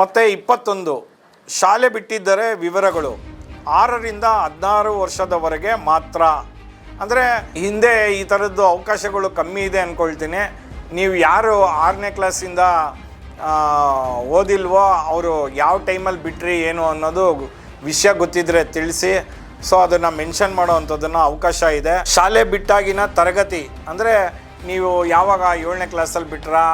ಮತ್ತು ಇಪ್ಪತ್ತೊಂದು. ಶಾಲೆ ಬಿಟ್ಟಿದ್ದರೆ ವಿವರಗಳು. ಆರರಿಂದ ಹದಿನಾರು ವರ್ಷದವರೆಗೆ ಮಾತ್ರ. ಅಂದರೆ ಹಿಂದೆ ಈ ಥರದ್ದು ಅವಕಾಶಗಳು ಕಮ್ಮಿ ಇದೆ ಅಂದ್ಕೊಳ್ತೀನಿ ನೀವು ಯಾರು ಆರನೇ ಕ್ಲಾಸಿಂದ ಓದಿಲ್ವೋ ಅವರು ಯಾವ ಟೈಮಲ್ಲಿ ಬಿಟ್ರಿ ಏನು ಅನ್ನೋದು ವಿಷಯ ಗೊತ್ತಿದ್ರೆ ತಿಳಿಸಿ. ಸೊ, ಅದನ್ನು ಮೆನ್ಷನ್ ಮಾಡೋವಂಥದ್ದನ್ನು ಅವಕಾಶ ಇದೆ. ಶಾಲೆ ಬಿಟ್ಟಾಗಿನ ತರಗತಿ, ಅಂದರೆ ನೀವು ಯಾವಾಗ ಏಳನೇ ಕ್ಲಾಸಲ್ಲಿ ಬಿಟ್ರಾ?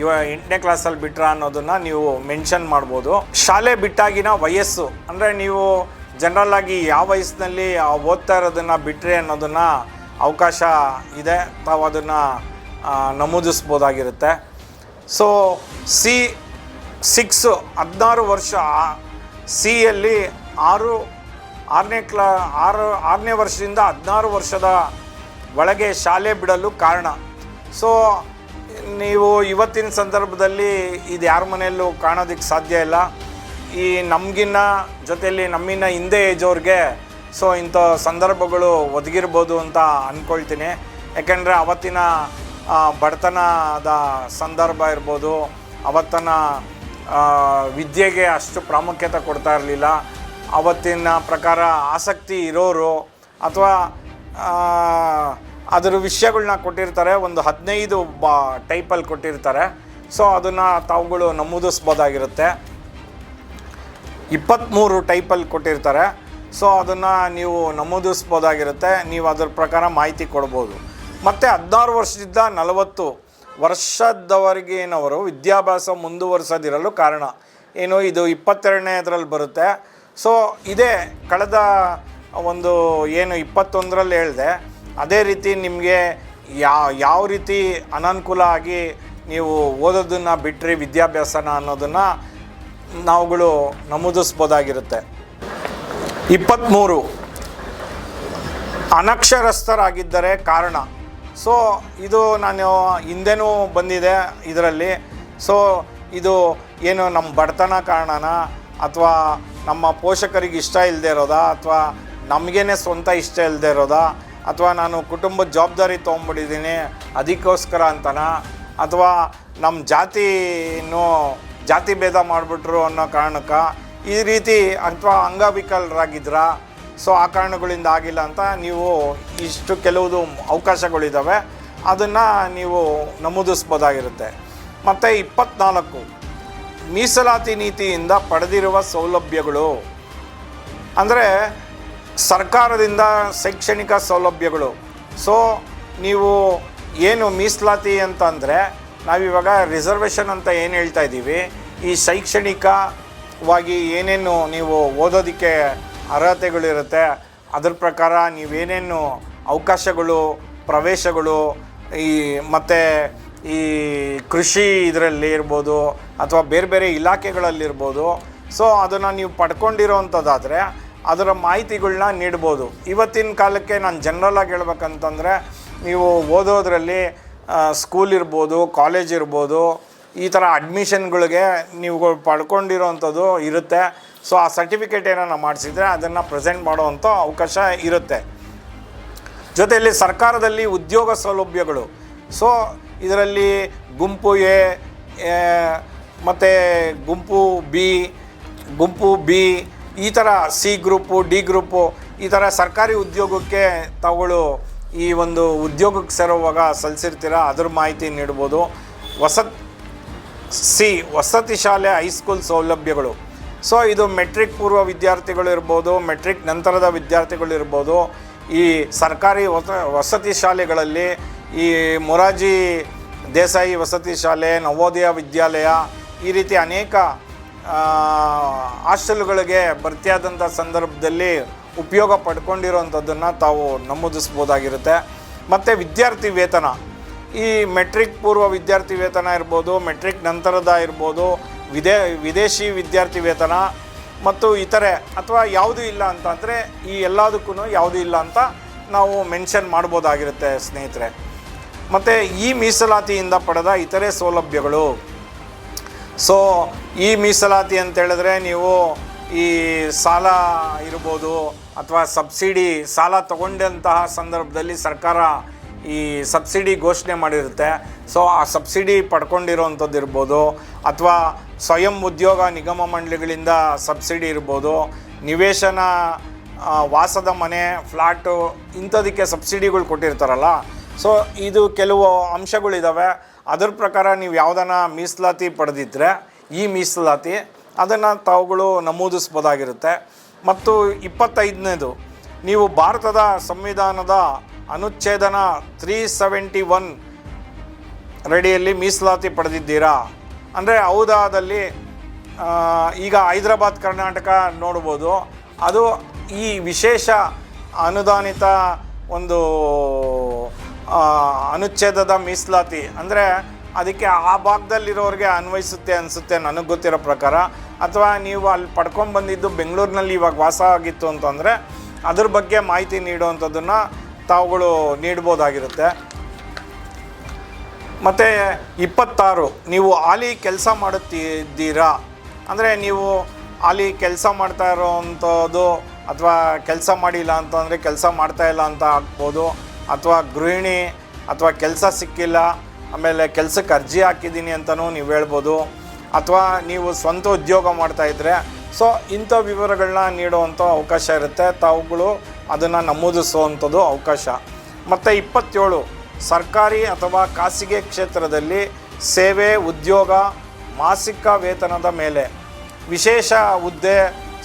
ಇವ ಎಂಟನೇ ಕ್ಲಾಸಲ್ಲಿ ಬಿಟ್ರ ಅನ್ನೋದನ್ನು ನೀವು ಮೆನ್ಷನ್ ಮಾಡ್ಬೋದು. ಶಾಲೆ ಬಿಟ್ಟಾಗಿನ ವಯಸ್ಸು, ಅಂದರೆ ನೀವು ಜನರಲ್ ಆಗಿ ಯಾವ ವಯಸ್ಸಿನಲ್ಲಿ ಓದ್ತಾ ಇರೋದನ್ನು ಬಿಟ್ಟರೆ ಅನ್ನೋದನ್ನು ಅವಕಾಶ ಇದೆ, ತಾವು ಅದನ್ನು ನಮೂದಿಸ್ಬೋದಾಗಿರುತ್ತೆ. ಸೊ ಸಿ ಸಿಕ್ಸು ಹದಿನಾರು ವರ್ಷ ಸಿಯಲ್ಲಿ ಆರು, ಆರನೇ ಕ್ಲಾ, ಆರು, ಆರನೇ ವರ್ಷದಿಂದ ಹದಿನಾರು ವರ್ಷದ ಒಳಗೆ ಶಾಲೆ ಬಿಡಲು ಕಾರಣ. ಸೊ ನೀವು ಇವತ್ತಿನ ಸಂದರ್ಭದಲ್ಲಿ ಇದು ಯಾರ ಮನೆಯಲ್ಲೂ ಕಾಣೋದಕ್ಕೆ ಸಾಧ್ಯ ಇಲ್ಲ. ಈ ನಮಗಿನ್ನ ಜೊತೆಯಲ್ಲಿ ನಮ್ಮಿನ್ನ ಹಿಂದೆ ಏಜವ್ರಿಗೆ ಸೊ ಇಂಥ ಸಂದರ್ಭಗಳು ಒದಗಿರ್ಬೋದು ಅಂತ ಅಂದ್ಕೊಳ್ತೀನಿ ಯಾಕೆಂದರೆ ಅವತ್ತಿನ ಬಡತನದ ಸಂದರ್ಭ ಇರ್ಬೋದು, ಅವತ್ತಿನ ವಿದ್ಯೆಗೆ ಅಷ್ಟು ಪ್ರಾಮುಖ್ಯತೆ ಕೊಡ್ತಾ ಇರಲಿಲ್ಲ. ಅವತ್ತಿನ ಪ್ರಕಾರ ಆಸಕ್ತಿ ಇರೋರು ಅಥವಾ ಅದರ ವಿಷಯಗಳನ್ನ ಕೊಟ್ಟಿರ್ತಾರೆ, ಒಂದು ಹದಿನೈದು ಬ, ಟೈಪಲ್ಲಿ ಕೊಟ್ಟಿರ್ತಾರೆ. ಸೊ ಅದನ್ನು ತಾವುಗಳು ನಮೂದಿಸ್ಬೋದಾಗಿರುತ್ತೆ. ಇಪ್ಪತ್ತ್ಮೂರು ಟೈಪಲ್ಲಿ ಕೊಟ್ಟಿರ್ತಾರೆ. ಸೊ ಅದನ್ನು ನೀವು ನಮೂದಿಸ್ಬೋದಾಗಿರುತ್ತೆ. ನೀವು ಅದರ ಪ್ರಕಾರ ಮಾಹಿತಿ ಕೊಡ್ಬೋದು. ಮತ್ತು ಹದಿನಾರು ವರ್ಷದಿಂದ ನಲವತ್ತು ವರ್ಷದವರೆಗಿನವರು ವಿದ್ಯಾಭ್ಯಾಸ ಮುಂದುವರಿಸೋದಿರಲು ಕಾರಣ? ಏನು, ಇದು ಇಪ್ಪತ್ತೆರಡನೇ ಇದರಲ್ಲಿ ಬರುತ್ತೆ. ಸೊ ಇದೇ ಕಳೆದ ಒಂದು, ಏನು, ಇಪ್ಪತ್ತೊಂದರಲ್ಲಿ ಹೇಳಿದೆ ಅದೇ ರೀತಿ ನಿಮಗೆ ಯಾವ ಯಾವ ರೀತಿ ಅನನುಕೂಲ ಆಗಿ ನೀವು ಓದೋದನ್ನು ಬಿಟ್ಟರೆ ವಿದ್ಯಾಭ್ಯಾಸನ ಅನ್ನೋದನ್ನು ನಾವುಗಳು ನಮೂದಿಸ್ಬೋದಾಗಿರುತ್ತೆ. ಇಪ್ಪತ್ತ್ಮೂರು ಅನಕ್ಷರಸ್ಥರಾಗಿದ್ದರೆ ಕಾರಣ. ಸೊ, ಇದು ನಾನು ಹಿಂದೆನೂ ಬಂದಿದೆ ಇದರಲ್ಲಿ. ಸೊ, ಇದು ಏನು ನಮ್ಮ ಬಡತನ ಕಾರಣನ? ಅಥವಾ ನಮ್ಮ ಪೋಷಕರಿಗೆ ಇಷ್ಟ ಇಲ್ಲದೆ ಇರೋದಾ? ಅಥವಾ ನಮಗೇನೆ ಸ್ವಂತ ಇಷ್ಟ ಇಲ್ಲದೆ ಇರೋದಾ? ಅಥವಾ ನಾನು ಕುಟುಂಬದ ಜವಾಬ್ದಾರಿ ತೊಗೊಂಬಿಟ್ಟಿದ್ದೀನಿ, ಅದಕ್ಕೋಸ್ಕರ ಅಂತನಾ? ಅಥವಾ ನಮ್ಮ ಜಾತಿನೂ ಜಾತಿ ಭೇದ ಮಾಡಿಬಿಟ್ರು ಅನ್ನೋ ಕಾರಣಕ್ಕೆ ಈ ರೀತಿ ಅಥವಾ ಅಂಗವಿಕಲರಾಗಿದ್ರಾ? ಸೊ, ಆ ಕಾರಣಗಳಿಂದ ಆಗಿಲ್ಲ ಅಂತ ನೀವು ಇಷ್ಟು ಕೆಲವುದು ಅವಕಾಶಗಳಿದ್ದಾವೆ ಅದನ್ನು ನೀವು ನಮೂದಿಸ್ಬೋದಾಗಿರುತ್ತೆ. ಮತ್ತು ಇಪ್ಪತ್ನಾಲ್ಕು, ಮೀಸಲಾತಿ ನೀತಿಯಿಂದ ಪಡೆದಿರುವ ಸೌಲಭ್ಯಗಳು. ಅಂದರೆ ಸರ್ಕಾರದಿಂದ ಶೈಕ್ಷಣಿಕ ಸೌಲಭ್ಯಗಳು. ಸೊ ನೀವು ಏನು ಮೀಸಲಾತಿ ಅಂತಂದರೆ, ನಾವಿವಾಗ ರಿಸರ್ವೇಷನ್ ಅಂತ ಏನು ಹೇಳ್ತಾ ಇದ್ದೀವಿ, ಈ ಶೈಕ್ಷಣಿಕವಾಗಿ ಏನೇನು ನೀವು ಓದೋದಕ್ಕೆ ಅರ್ಹತೆಗಳಿರುತ್ತೆ, ಅದರ ಪ್ರಕಾರ ನೀವೇನೇನು ಅವಕಾಶಗಳು, ಪ್ರವೇಶಗಳು, ಈ ಮತ್ತು ಈ ಕೃಷಿ ಇದರಲ್ಲಿ ಇರ್ಬೋದು, ಅಥವಾ ಬೇರೆ ಬೇರೆ ಇಲಾಖೆಗಳಲ್ಲಿರ್ಬೋದು, ಸೊ ಅದನ್ನು ನೀವು ಪಡ್ಕೊಂಡಿರೋವಂಥದ್ದಾದರೆ ಅದರ ಮಾಹಿತಿಗಳನ್ನ ನೀಡ್ಬೋದು. ಇವತ್ತಿನ ಕಾಲಕ್ಕೆ ನಾನು ಜನ್ರಲಾಗಿ ಹೇಳ್ಬೇಕಂತಂದರೆ, ನೀವು ಓದೋದ್ರಲ್ಲಿ ಸ್ಕೂಲ್ ಇರ್ಬೋದು ಕಾಲೇಜ್ ಇರ್ಬೋದು, ಈ ಥರ ಅಡ್ಮಿಷನ್ಗಳಿಗೆ ನೀವು ಪಡ್ಕೊಂಡಿರೋವಂಥದ್ದು ಇರುತ್ತೆ. ಸೊ ಆ ಸರ್ಟಿಫಿಕೇಟ್ ಏನನ್ನು ಮಾಡಿಸಿದರೆ ಅದನ್ನು ಪ್ರೆಸೆಂಟ್ ಮಾಡುವಂಥ ಅವಕಾಶ ಇರುತ್ತೆ. ಜೊತೆಯಲ್ಲಿ ಸರ್ಕಾರದಲ್ಲಿ ಉದ್ಯೋಗ ಸೌಲಭ್ಯಗಳು. ಸೊ ಇದರಲ್ಲಿ ಗುಂಪು ಎ, ಮತ್ತು ಗುಂಪು ಬಿ ಗುಂಪು ಬಿ ಈ ಥರ ಸಿ ಗ್ರೂಪು, ಡಿ ಗ್ರೂಪು, ಈ ಥರ ಸರ್ಕಾರಿ ಉದ್ಯೋಗಕ್ಕೆ ತಾವುಗಳು ಈ ಒಂದು ಉದ್ಯೋಗಕ್ಕೆ ಸೇರುವಾಗ ಸಲ್ಲಿಸಿರ್ತೀರ ಅದ್ರ ಮಾಹಿತಿ ನೀಡ್ಬೋದು. ವಸತ್, ಸಿ, ವಸತಿ ಶಾಲೆ ಹೈಸ್ಕೂಲ್ ಸೌಲಭ್ಯಗಳು. ಸೊ, ಇದು ಮೆಟ್ರಿಕ್ ಪೂರ್ವ ವಿದ್ಯಾರ್ಥಿಗಳು ಇರ್ಬೋದು, ಮೆಟ್ರಿಕ್ ನಂತರದ ವಿದ್ಯಾರ್ಥಿಗಳು ಇರ್ಬೋದು. ಈ ಸರ್ಕಾರಿ ವಸ ವಸತಿ ಶಾಲೆಗಳಲ್ಲಿ ಈ ಮೊರಾಜಿ ದೇಸಾಯಿ ವಸತಿ ಶಾಲೆ, ನವೋದಯ ವಿದ್ಯಾಲಯ ಈ ರೀತಿ ಅನೇಕ ಹಾಸ್ಟೆಲ್ಗಳಿಗೆ ಭರ್ತಿಯಾದಂಥ ಸಂದರ್ಭದಲ್ಲಿ ಉಪಯೋಗ ಪಡ್ಕೊಂಡಿರೋವಂಥದ್ದನ್ನು ತಾವು ನಮೂದಿಸ್ಬೋದಾಗಿರುತ್ತೆ. ಮತ್ತು ವಿದ್ಯಾರ್ಥಿ ವೇತನ. ಈ ಮೆಟ್ರಿಕ್ ಪೂರ್ವ ವಿದ್ಯಾರ್ಥಿ ವೇತನ ಇರ್ಬೋದು, ಮೆಟ್ರಿಕ್ ನಂತರದ ಇರ್ಬೋದು, ವಿದೇ, ವಿದೇಶಿ ವಿದ್ಯಾರ್ಥಿ ವೇತನ ಮತ್ತು ಇತರೆ, ಅಥವಾ ಯಾವುದೂ ಇಲ್ಲ ಅಂತ ಅಂದರೆ ಈ ಎಲ್ಲದಕ್ಕೂ ಯಾವುದೂ ಇಲ್ಲ ಅಂತ ನಾವು ಮೆನ್ಷನ್ ಮಾಡ್ಬೋದಾಗಿರುತ್ತೆ ಸ್ನೇಹಿತರೆ. ಮತ್ತು ಈ ಮೀಸಲಾತಿಯಿಂದ ಪಡೆದ ಇತರೆ ಸೌಲಭ್ಯಗಳು. ಸೊ ಈ ಮೀಸಲಾತಿ ಅಂತ ಹೇಳಿದ್ರೆ ನೀವು ಈ ಸಾಲ ಇರ್ಬೋದು ಅಥವಾ ಸಬ್ಸಿಡಿ ಸಾಲ ತಗೊಂಡಂತಹ ಸಂದರ್ಭದಲ್ಲಿ ಸರ್ಕಾರ ಈ ಸಬ್ಸಿಡಿ ಘೋಷಣೆ ಮಾಡಿರುತ್ತೆ. ಸೊ ಆ ಸಬ್ಸಿಡಿ ಪಡ್ಕೊಂಡಿರೋವಂಥದ್ದು ಇರ್ಬೋದು ಅಥವಾ ಸ್ವಯಂ ಉದ್ಯೋಗ ನಿಗಮ ಮಂಡಳಿಗಳಿಂದ ಸಬ್ಸಿಡಿ ಇರ್ಬೋದು, ನಿವೇಶನ ವಾಸದ ಮನೆ ಫ್ಲ್ಯಾಟು ಇಂಥದಕ್ಕೆ ಸಬ್ಸಿಡಿಗಳು ಕೊಟ್ಟಿರ್ತಾರಲ್ಲ. ಸೊ ಇದು ಕೆಲವು ಅಂಶಗಳಿದ್ದಾವೆ ಅದ್ರ ಪ್ರಕಾರ ನೀವು ಯಾವುದನ್ನ ಮೀಸಲಾತಿ ಪಡೆದಿದ್ದರೆ ಈ ಮೀಸಲಾತಿ ಅದನ್ನು ತಾವುಗಳು ನಮೂದಿಸ್ಬೋದಾಗಿರುತ್ತೆ. ಮತ್ತು ಇಪ್ಪತ್ತೈದನೇದು, ನೀವು ಭಾರತದ ಸಂವಿಧಾನದ ಅನುಚ್ಛೇದನ ತ್ರೀ ಸೆವೆಂಟಿ ಒನ್ ರೆಡಿಯಲ್ಲಿ ಮೀಸಲಾತಿ ಪಡೆದಿದ್ದೀರಾ? ಅಂದರೆ ಹೌದಾದಲ್ಲಿ ಈಗ ಹೈದರಾಬಾದ್, ಕರ್ನಾಟಕ ನೋಡ್ಬೋದು. ಅದು ಈ ವಿಶೇಷ ಅನುದಾನಿತ ಒಂದು ಅನುಚ್ಛೇದದ ಮೀಸಲಾತಿ. ಅಂದರೆ ಅದಕ್ಕೆ ಆ ಭಾಗದಲ್ಲಿರೋರಿಗೆ ಅನ್ವಯಿಸುತ್ತೆ ಅನಿಸುತ್ತೆ ನನಗೆ ಗೊತ್ತಿರೋ ಪ್ರಕಾರ. ಅಥವಾ ನೀವು ಅಲ್ಲಿ ಪಡ್ಕೊಂಡು ಬಂದಿದ್ದು ಬೆಂಗಳೂರಿನಲ್ಲಿ ಇವಾಗ ವಾಸ ಆಗಿತ್ತು ಅಂತಂದರೆ ಅದ್ರ ಬಗ್ಗೆ ಮಾಹಿತಿ ನೀಡುವಂಥದ್ದನ್ನು ತಾವುಗಳು ನೀಡ್ಬೋದಾಗಿರುತ್ತೆ. ಮತ್ತು ಇಪ್ಪತ್ತಾರು, ನೀವು ಆಲಿ ಕೆಲಸ ಮಾಡುತ್ತಿದ್ದೀರಾ? ಅಂದರೆ ನೀವು ಆಲಿ ಕೆಲಸ ಮಾಡ್ತಾ ಇರೋವಂಥದ್ದು ಅಥವಾ ಕೆಲಸ ಮಾಡಿಲ್ಲ ಅಂತಂದರೆ ಕೆಲಸ ಮಾಡ್ತಾ ಇಲ್ಲ ಅಂತ ಆಗ್ಬೋದು. ಅಥವಾ ಗೃಹಿಣಿ ಅಥವಾ ಕೆಲಸ ಸಿಕ್ಕಿಲ್ಲ, ಆಮೇಲೆ ಕೆಲಸಕ್ಕೆ ಅರ್ಜಿ ಹಾಕಿದ್ದೀನಿ ಅಂತಲೂ ನೀವು ಹೇಳ್ಬೋದು. ಅಥವಾ ನೀವು ಸ್ವಂತ ಉದ್ಯೋಗ ಮಾಡ್ತಾಯಿದ್ರೆ ಸೊ ಇಂಥ ವಿವರಗಳನ್ನ ನೀಡುವಂಥ ಅವಕಾಶ ಇರುತ್ತೆ. ತಾವುಗಳು ಅದನ್ನು ನಮೂದಿಸುವಂಥದ್ದು ಅವಕಾಶ. ಮತ್ತು ಇಪ್ಪತ್ತೇಳು, ಸರ್ಕಾರಿ ಅಥವಾ ಖಾಸಗಿ ಕ್ಷೇತ್ರದಲ್ಲಿ ಸೇವೆ, ಉದ್ಯೋಗ, ಮಾಸಿಕ ವೇತನದ ಮೇಲೆ ವಿಶೇಷ ಹುದ್ದೆ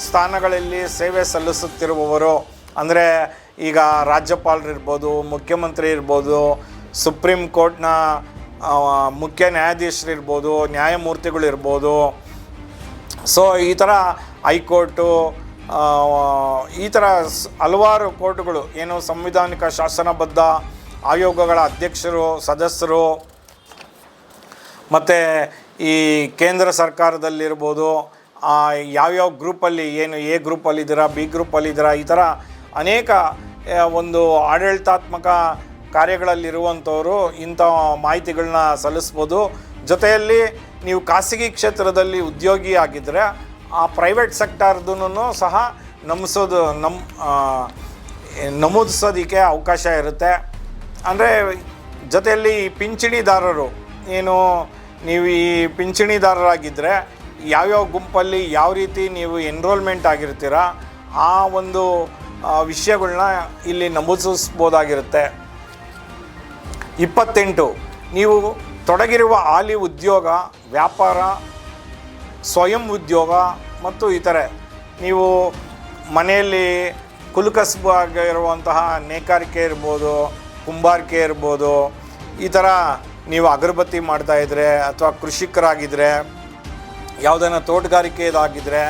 ಸ್ಥಾನಗಳಲ್ಲಿ ಸೇವೆ ಸಲ್ಲಿಸುತ್ತಿರುವವರು. ಅಂದರೆ ಈಗ ರಾಜ್ಯಪಾಲರು ಇರ್ಬೋದು ಮುಖ್ಯಮಂತ್ರಿ ಇರ್ಬೋದು ಸುಪ್ರೀಂ ಕೋರ್ಟ್ನ ಮುಖ್ಯ ನ್ಯಾಯಾಧೀಶರು ಇರ್ಬೋದು ನ್ಯಾಯಮೂರ್ತಿಗಳು ಇರ್ಬೋದು ಸೊ ಈ ಥರ ಹೈಕೋರ್ಟು ಈ ಥರ ಹಲವಾರು ಕೋರ್ಟ್ಗಳು, ಏನು ಸಂವಿಧಾನಿಕ ಶಾಸನಬದ್ಧ ಆಯೋಗಗಳ ಅಧ್ಯಕ್ಷರು, ಸದಸ್ಯರು, ಮತ್ತು ಈ ಕೇಂದ್ರ ಸರ್ಕಾರದಲ್ಲಿರ್ಬೋದು ಯಾವ್ಯಾವ ಗ್ರೂಪಲ್ಲಿ ಏನು, ಎ ಗ್ರೂಪಲ್ಲಿದ್ದೀರಾ, ಬಿ ಗ್ರೂಪಲ್ಲಿದ್ದೀರಾ, ಈ ಥರ ಅನೇಕ ಒಂದು ಆಡಳಿತಾತ್ಮಕ ಕಾರ್ಯಗಳಲ್ಲಿರುವಂಥವರು ಇಂಥ ಮಾಹಿತಿಗಳನ್ನ ಸಲ್ಲಿಸ್ಬೋದು. ಜೊತೆಯಲ್ಲಿ ನೀವು ಖಾಸಗಿ ಕ್ಷೇತ್ರದಲ್ಲಿ ಉದ್ಯೋಗಿ ಆಗಿದ್ದರೆ ಆ ಪ್ರೈವೇಟ್ ಸೆಕ್ಟರ್ದೂ ಸಹ ನಮಿಸೋದು ನಮ್ಮ ನಮೂದಿಸೋದಕ್ಕೆ ಅವಕಾಶ ಇರುತ್ತೆ. ಅಂದರೆ ಜೊತೆಯಲ್ಲಿ ಪಿಂಚಣಿದಾರರು, ಏನು ನೀವು ಈ ಪಿಂಚಣಿದಾರರಾಗಿದ್ದರೆ ಯಾವ್ಯಾವ ಗುಂಪಲ್ಲಿ ಯಾವ ರೀತಿ ನೀವು ಎನ್ರೋಲ್ಮೆಂಟ್ ಆಗಿರ್ತೀರ, ಆ ಒಂದು ಆ, ವಿಷಯಗಳ್ನ ಇಲ್ಲಿ ನಮೂದಿಸ್ಬೋದಾಗಿರುತ್ತೆ ಇಪ್ಪತ್ತೆಂಟು ನೀವು ತೊಡಗಿರುವ ಹಾಲಿ ಉದ್ಯೋಗ ವ್ಯಾಪಾರ ಸ್ವಯಂ ಉದ್ಯೋಗ ಮತ್ತು ಇತರೆ. ನೀವು ಮನೆಯಲ್ಲಿ ಕುಲುಕಸ್ಬಾಗಿರುವಂತಹ ನೇಕಾರಿಕೆ ಇರ್ಬೋದು ಕುಂಬಾರಿಕೆ ಇರ್ಬೋದು ಈ ಥರ ನೀವು ಅಗರಬತ್ತಿ ಇದ್ದರೆ ಅಥವಾ ಕೃಷಿಕರಾಗಿದ್ದರೆ ಯಾವುದನ್ನ ತೋಟಗಾರಿಕೆದಾಗಿದ್ದರೆ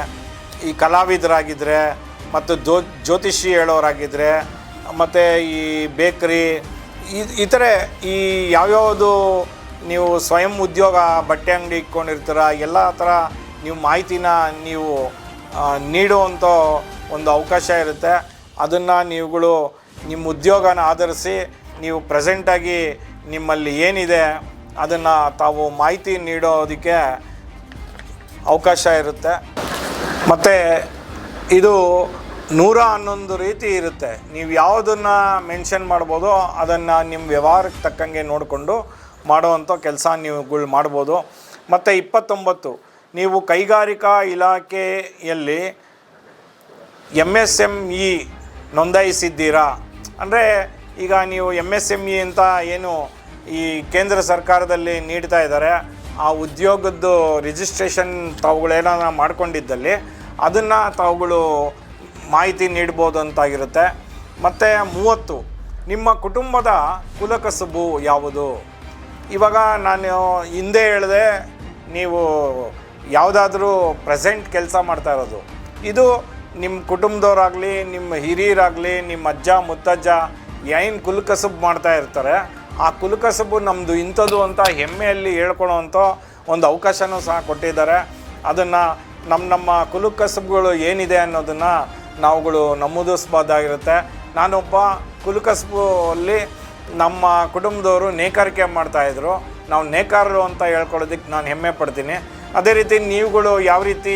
ಈ ಕಲಾವಿದರಾಗಿದ್ದರೆ ಮತ್ತು ಜೋ ಜ್ಯೋತಿಷಿ ಹೇಳೋರಾಗಿದ್ದರೆ ಮತ್ತು ಈ ಬೇಕ್ರಿ ಇತರೆ ಈ ಯಾವ್ಯಾವುದು ನೀವು ಸ್ವಯಂ ಉದ್ಯೋಗ, ಬಟ್ಟೆ ಅಂಗಡಿ ಇಟ್ಕೊಂಡಿರ್ತೀರ, ಎಲ್ಲ ಥರ ನೀವು ಮಾಹಿತಿನ ನೀವು ನೀಡುವಂಥ ಒಂದು ಅವಕಾಶ ಇರುತ್ತೆ. ಅದನ್ನು ನೀವುಗಳು ನಿಮ್ಮ ಉದ್ಯೋಗನ ಆಧರಿಸಿ ನೀವು ಪ್ರೆಸೆಂಟಾಗಿ ನಿಮ್ಮಲ್ಲಿ ಏನಿದೆ, ಅದನ್ನು ತಾವು ಮಾಹಿತಿ ನೀಡೋದಕ್ಕೆ ಅವಕಾಶ ಇರುತ್ತೆ. ಮತ್ತು ಇದು ನೂರ ಹನ್ನೊಂದು ರೀತಿ ಇರುತ್ತೆ. ನೀವು ಯಾವುದನ್ನು ಮೆನ್ಷನ್ ಮಾಡ್ಬೋದು ಅದನ್ನು ನಿಮ್ಮ ವ್ಯವಹಾರಕ್ಕೆ ತಕ್ಕಂಗೆ ನೋಡಿಕೊಂಡು ಮಾಡುವಂಥ ಕೆಲಸ ನೀವುಗಳು ಮಾಡ್ಬೋದು. ಮತ್ತು ಇಪ್ಪತ್ತೊಂಬತ್ತು, ನೀವು ಕೈಗಾರಿಕಾ ಇಲಾಖೆಯಲ್ಲಿ ಎಂ ಎಸ್ ಎಂ ಇ ನೋಂದಾಯಿಸಿದ್ದೀರಾ? ಅಂದರೆ ಈಗ ನೀವು ಎಂ ಎಸ್ ಎಂ ಇ ಅಂತ ಏನು ಈ ಕೇಂದ್ರ ಸರ್ಕಾರದಲ್ಲಿ ನೀಡ್ತಾ ಇದ್ದಾರೆ, ಆ ಉದ್ಯೋಗದ್ದು ರಿಜಿಸ್ಟ್ರೇಷನ್ ತಾವುಗಳೇನಾದ್ರು ಮಾಡ್ಕೊಂಡಿದ್ದಲ್ಲಿ ಅದನ್ನು ತಾವುಗಳು ಮಾಹಿತಿ ನೀಡ್ಬೋದು ಅಂತಾಗಿರುತ್ತೆ ಮತ್ತು ಮೂವತ್ತು, ನಿಮ್ಮ ಕುಟುಂಬದ ಕುಲಕಸುಬು ಯಾವುದು? ಇವಾಗ ನಾನು ಹಿಂದೆ ಹೇಳಿದೆ, ನೀವು ಯಾವುದಾದ್ರೂ ಪ್ರೆಸೆಂಟ್ ಕೆಲಸ ಮಾಡ್ತಾ ಇರೋದು. ಇದು ನಿಮ್ಮ ಕುಟುಂಬದವರಾಗಲಿ, ನಿಮ್ಮ ಹಿರಿಯರಾಗಲಿ, ನಿಮ್ಮ ಅಜ್ಜ, ಮುತ್ತಜ್ಜ, ಏನು ಕುಲಕಸಬು ಮಾಡ್ತಾ ಇರ್ತಾರೆ, ಆ ಕುಲಕಸಬು ನಮ್ಮದು ಇಂಥದ್ದು ಅಂತ ಹೆಮ್ಮೆಯಲ್ಲಿ ಹೇಳ್ಕೊಳೋವಂಥ ಒಂದು ಅವಕಾಶನೂ ಸಹ ಕೊಟ್ಟಿದ್ದಾರೆ. ಅದನ್ನು ನಮ್ಮ ನಮ್ಮ ಕುಲುಕಸಬುಗಳು ಏನಿದೆ ಅನ್ನೋದನ್ನು ನಾವುಗಳು ನಮೂದಿಸ್ಬೋದಾಗಿರುತ್ತೆ ನಾನೊಬ್ಬ ಕುಲುಕಸಬು ಅಲ್ಲಿ ನಮ್ಮ ಕುಟುಂಬದವರು ನೇಕಾರಿಕೆ ಮಾಡ್ತಾಯಿದ್ರು ನಾವು ನೇಕಾರರು ಅಂತ ಹೇಳ್ಕೊಳ್ಳೋದಕ್ಕೆ ನಾನು ಹೆಮ್ಮೆ ಪಡ್ತೀನಿ. ಅದೇ ರೀತಿ ನೀವುಗಳು ಯಾವ ರೀತಿ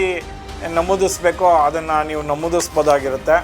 ನಮೂದಿಸ್ಬೇಕೋ ಅದನ್ನು ನೀವು ನಮೂದಿಸ್ಬೋದಾಗಿರುತ್ತೆ.